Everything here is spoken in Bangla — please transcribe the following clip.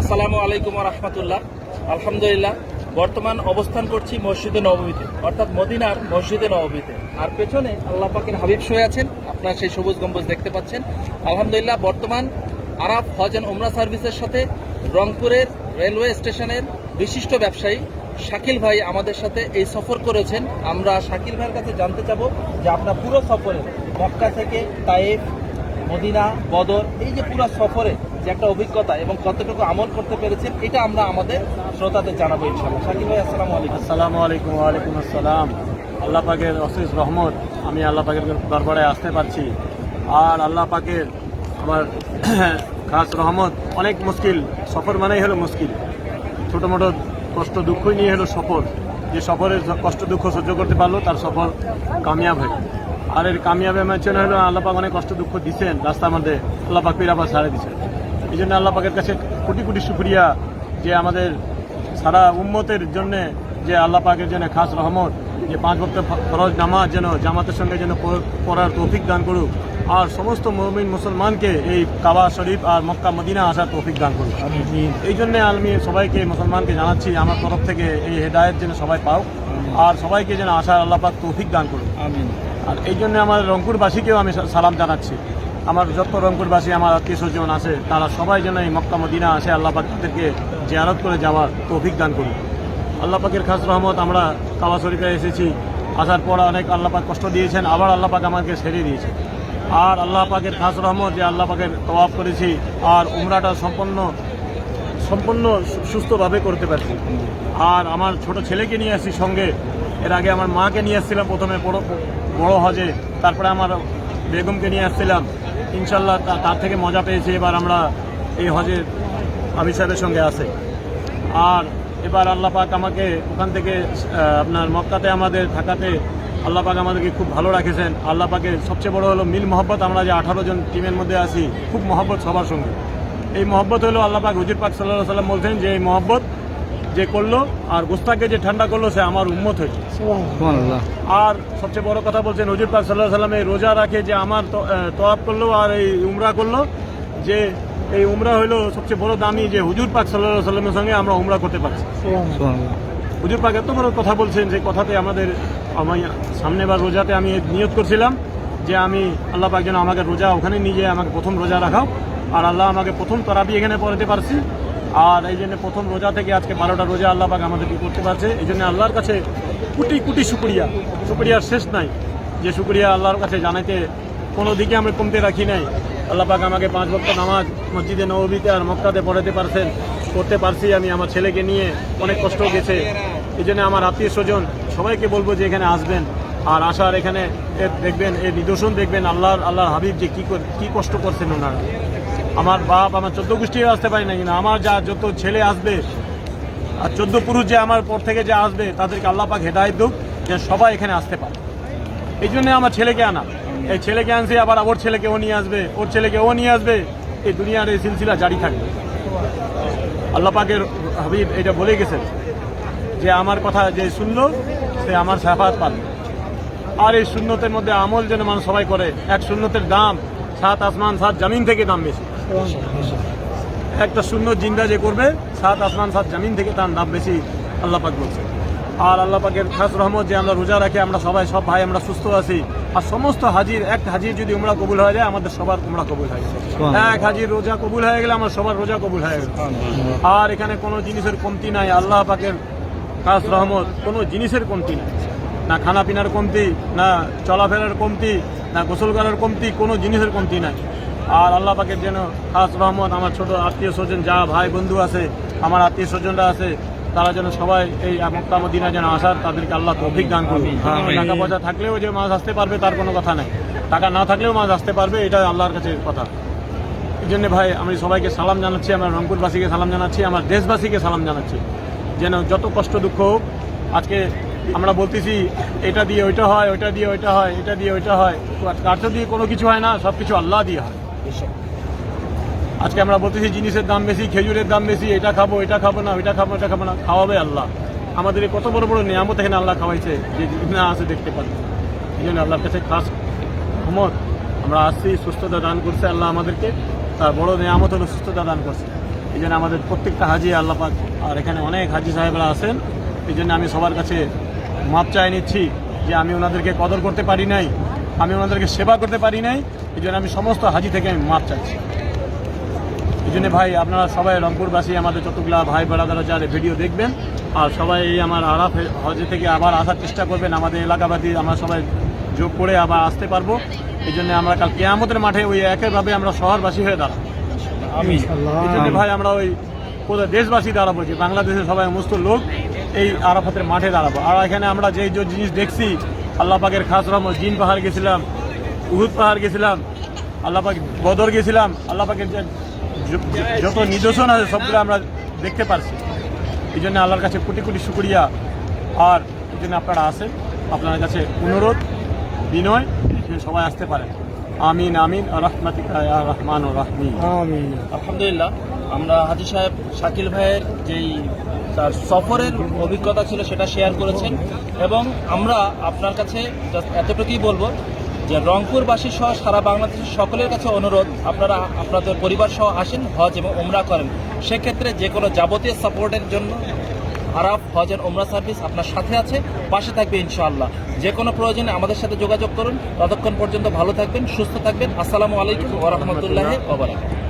আসসালামু আলাইকুম রহমতুল্লাহ। আলহামদুলিল্লাহ, বর্তমান অবস্থান করছি মসজিদে নবমীতে, অর্থাৎ মদিনার মসজিদে নবমীতে। আর পেছনে আল্লাহ পাকের হাবিব শুয়ে আছেন, আপনারা সেই সবুজ গম্বুজ দেখতে পাচ্ছেন। আলহামদুলিল্লাহ, বর্তমান আরাফ হজ অ্যান্ড উমরা সার্ভিসের সাথে রংপুরের রেলওয়ে স্টেশনের বিশিষ্ট ব্যবসায়ী শাকিল ভাই আমাদের সাথে এই সফর করেছেন। আমরা শাকিল ভাইয়ের কাছে জানতে চাব যে আপনার পুরো সফরে মক্কা থেকে তাইফ মদিনা, বদর, এই যে পুরো সফরে যে একটা অভিজ্ঞতা এবং কতটুকু আমল করতে পেরেছেন, এটা আমরা আমাদের শ্রোতাদের জানাব ইনশাল্লাহ ভাই, আসসালামু আলাইকুম। আসসালামু আলাইকুম, ওয়ালাইকুম আসসালাম। আল্লাহ পাকের অশেষ রহমত, আমি আল্লাহ পাকের দরবারে আসতে পারছি। আর আল্লাহ পাকের আমার খাস রহমত, অনেক মুশকিল। সফর মানেই হলো মুশকিল। ছোটো মোটো কষ্ট দুঃখই নিয়ে হলো সফর। যে সফরের কষ্ট দুঃখ সহ্য করতে পারল, তার সফর কামিয়াব হয় আর এর কামিয়াবে আমার জন্য হলো আল্লাহ পাক অনেক কষ্ট দুঃখ দিচ্ছেন রাস্তার মধ্যে। আল্লাহ পাক পীর আবার ছাড়ে দিচ্ছেন এই জন্য আল্লাহ পাকের কাছে কোটি কোটি শুক্রিয়া যে আমাদের সারা উম্মতের জন্য যে আল্লাহ পাকের জন্য খাস রহমত যে পাঁচ ভক্ত ফরজ নামাজ যেন জামাতের সঙ্গে যেন পড়ার তৌফিক দান করুক। আর সমস্ত মমিন মুসলমানকে এই কাবা শরীফ আর মক্কা মদিনা আসার তৌফিক দান করুক। এই জন্যে আমি সবাইকে মুসলমানকে জানাচ্ছি আমার তরফ থেকে এই হেদায়ত যেন সবাই পাও। আর সবাইকে যেন আসার আল্লাহ পাক তৌফিক দান করুক। আর এই জন্য আমার রংপুরবাসীকেও আমি সালাম জানাচ্ছি। আমার যত রংপুরবাসী, আমার আত্মীয় স্বজন আছে, তারা সবাই যেন এই মক্কা মদিনা আসে, আল্লাহ পাক তাদেরকে জিয়ারত করে যাওয়ার তৌফিক দান আল্লাহ পাকের খাস রহমত, আমরা কাবা শরীফে এসেছি, আসার পর অনেক আল্লাহ পাক কষ্ট দিয়েছেন, আবার আল্লাহ পাক আমাকে ছেড়ে দিয়েছে। আর আল্লাহ পাকের খাস রহমত যে আল্লাহ পাকের তওয়াব করেছি, আর উমরাটা সম্পন্ন সম্পূর্ণ সুস্থভাবে করতে পারছি। আর আমার ছোট ছেলেকে নিয়ে আসছি সঙ্গে, এর আগে আমার মাকে নিয়ে আসছিলাম প্রথমে বড় বড় হজে, তারপরে আমার বেগমকে নিয়ে আসছিলাম। ইনশাল্লাহ তার থেকে মজা পেয়েছি। এবার আমরা এই হজের আমি সাহেবের সঙ্গে আছে। আর এবার আল্লাহ পাক আমাকে ওখান থেকে আপনার মক্কাতে আমাদের থাকাতে আল্লাহ পাক আমাদেরকে খুব ভালো রাখেছেন। আল্লাহ পাকের সবচেয়ে বড় হলো মিল মহব্বত। আমরা যে আঠারো জন টিমের মধ্যে আছি, খুব মহব্বত সবার সঙ্গে। এই মহব্বত হলো আল্লাহ পাক হুজুর পাক সাল্লাহ সাল্লাম বলছেন যে, এই মহব্বত যে করল আর গোস্তাকে যে ঠান্ডা করল সে আমার উম্মত হয়েছে। আর সবচেয়ে বড় কথা বলছেন হুজুর পাক সাল্লাহ সাল্লাম এই রোজা রাখে যে আমার তোয়াব করল আর এই উমরা করল যে এই উমরা হলো সবচেয়ে বড় দামি যে হুজুর পাক সাল্লাহ সাল্লামের সঙ্গে আমরা উমরা করতে পারছি। হুজুর পাক এত বড় কথা বলছেন যে কথাতে আমাদের আমি সামনেবার রোজাতে আমি নিয়ত করছিলাম যে আমি আল্লাহ পাক যেন আমাকে রোজা ওখানে নিয়ে যেয়ে আমাকে প্রথম রোজা রাখাও আর আল্লাহ আমাকে প্রথম তরাবি এখানে পড়াতে পারছি। আর এই জন্য প্রথম রোজা থেকে আজকে বারোটা রোজা আল্লাহ পাক আমাদেরকে করতে পারছে। এই জন্য আল্লাহর কাছে কোটি কোটি শুক্রিয়া। শুক্রিয়ার শেষ নাই। যে শুক্রিয়া আল্লাহর কাছে জানাইতে কোনো দিকে আমরা কমতে রাখি নাই। আল্লাহ পাক আমাকে পাঁচ বক্ত নামাজ মসজিদে নবীতে আর মক্কাতে পড়াতে পারছেন, করতে পারছি আমি আমার ছেলেকে নিয়ে। অনেক কষ্ট গেছে। এই জন্য আমার আত্মীয় স্বজন সবাইকে বলব যে এখানে আসবেন। আর আসার এখানে দেখবেন এর নিদর্শন দেখবেন আল্লাহর আল্লাহর হাবিব যে কী কী কষ্ট করছেন ওনারা। আমার বাপ আমার চোদ্দ গোষ্ঠীও আসতে পারি না কিন্তু আমার যা যত ছেলে আসবে আর চোদ্দ পুরুষ যে আমার পর থেকে যে আসবে, তাদেরকে আল্লাহ পাক হেদায়ত দুক, যে সবাই এখানে আসতে পারে। এই জন্যে আমার ছেলেকে আনা। এই ছেলেকে আনছে, আবার ওর ছেলেকে ও নিয়ে আসবে, ওর ছেলেকে ও নিয়ে আসবে, এই দুনিয়ার এই সিলসিলা জারি থাকবে। আল্লাহ পাকের হাবিব এটা বলে গেছেন যে আমার কথা যে শুনলো, সে আমার সাফাত পাবে। আর এই শূন্যতের মধ্যে আমল যেন মানুষ সবাই করে, এক শূন্যতের দাম, সাত আসমান, সাত জামিন থেকে দাম বেশি। একটা শূন্য জিন্দা যে করবে সাত আসমান সাত জামিন থেকে তার নাম বেশি আল্লাহ পাক বলছে। আর আল্লাহ পাকের খাস রহমত যে আমরা রোজা রাখি আমরা সবাই সব ভাই আমরা সুস্থ আছি। আর সমস্ত হাজির এক হাজির যদি উমরা কবুল হয়ে যায় আমাদের সবার উমরা কবুল হয়ে যায় এক হাজির রোজা কবুল হয়ে গেলে আমার সবার রোজা কবুল হয়ে গেল আর এখানে কোনো জিনিসের কমতি নাই আল্লাহ পাকের খাস রহমত কোনো জিনিসের কমতি নাই। না খানা পিনার কমতি না চলাফেরার কমতি না গোসল করার কমতি কোনো জিনিসের কমতি নাই। আর আল্লাহ পাকের যেন খাস রহমত আমার ছোট আত্মীয় স্বজন যা ভাই বন্ধু আছে আমার আত্মীয় স্বজনরা আছে তারা যেন সবাই এই মক্কা মদিনা যেন আসার তাদেরকে আল্লাহ তৌফিক দান করবে টাকা পয়সা থাকলেও যে মাছ আসতে পারবে তার কোনো কথা নাই। টাকা না থাকলেও মাছ আসতে পারবে এটা আল্লাহর কাছে কথা। এই জন্য ভাই আমি সবাইকে সালাম জানাচ্ছি আমার রংপুরবাসীকে সালাম জানাচ্ছি আমার দেশবাসীকে সালাম জানাচ্ছি। যেন যত কষ্ট দুঃখ হোক আজকে আমরা বলতেছি এটা দিয়ে ওইটা হয় ওইটা দিয়ে ওইটা হয় এটা দিয়ে ওইটা হয় কার্য দিয়ে কোনো কিছু হয় না সব কিছু আল্লাহ দিয়ে হয়। আজকে আমরা বলতেছি জিনিসের দাম বেশি, খেজুরের দাম বেশি, এটা খাব এটা খাব না ওইটা খাব, এটা খাব না, খাওয়াবে আল্লাহ। আমাদের কত বড় বড় নিয়ামত এখানে আল্লাহ খাওয়াইছে, যে না আছে দেখতে পাচ্ছি। এই জন্য আল্লাহর কাছে খাস ক্ষমত আমরা আসছি, সুস্থতা দান করছে আল্লাহ আমাদেরকে। তার বড় নিয়ামত হলো সুস্থতা দান করছে। এই জন্য আমাদের প্রত্যেকটা হাজি আল্লাপাক আর এখানে অনেক হাজি সাহেবরা আছেন। এই জন্য আমি সবার কাছে মাপ চাই নিচ্ছি যে আমি ওনাদেরকে কদর করতে পারি নাই। আমি ওনাদেরকে সেবা করতে পারি নাই এই জন্য আমি সমস্ত হাজি থেকে আমি মাপ চাইছি এই জন্য ভাই আপনারা সবাই রংপুরবাসী আমাদের যতগুলা ভাই বেড়াদারা যারা ভিডিও দেখবেন আর সবাই এই আমার আরাফ হজে থেকে আবার আসার চেষ্টা করবেন। আমাদের এলাকাবাদী আমরা সবাই যোগ করে আবার আসতে পারব। এই জন্য আমরা কাল কেয়ামতের মাঠে ওই একইভাবে আমরা শহরবাসী হয়ে দাঁড়াবো। আমি এই জন্য ভাই আমরা ওই কোথায় দেশবাসী দাঁড়াবো যে বাংলাদেশের সবাই সমস্ত লোক এই আরাফাতের মাঠে দাঁড়াবো। আর এখানে আমরা যেই যে জিনিস দেখছি আল্লাহ পাকের খাস রহমত জিন পাহাড় গেছিলাম উহুদ পাহাড় গেছিলাম আল্লাহ পাক বদর গেছিলাম আল্লাহ পাকের যে যত নিদর্শন আছে সবগুলো আমরা দেখতে পারছি। এই জন্য আল্লাহর কাছে কোটি কোটি শুক্রিয়া। আর এই জন্য আপনারা আসেন আপনার কাছে অনুরোধ বিনয় যে সবাই আসতে পারেন। আমিন আমিন রহমাতিকা রহমান রাহমিন আলহামদুলিল্লাহ। আমরা হাজি সাহেব শাকিল ভাইয়ের যেই তার সফরের অভিজ্ঞতা ছিল সেটা শেয়ার করেছেন এবং আমরা আপনার কাছে এতটুকুই বলব যে রংপুরবাসী সহ সারা বাংলাদেশের সকলের কাছে অনুরোধ, আপনারা আপনাদের পরিবার সহ আসেন, হজ এবং ওমরা করেন। সেক্ষেত্রে যে কোনো যাবতীয় সাপোর্টের জন্য আরাফ হজ এন্ড ওমরা সার্ভিস আপনার সাথে আছে, পাশে থাকবে ইনশাআল্লাহ। যে কোনো প্রয়োজনে আমাদের সাথে যোগাযোগ করুন। ততক্ষণ পর্যন্ত ভালো থাকবেন, সুস্থ থাকবেন। আসসালামু আলাইকুম ওরহমতুল্লাহ ওবরাকাতুহু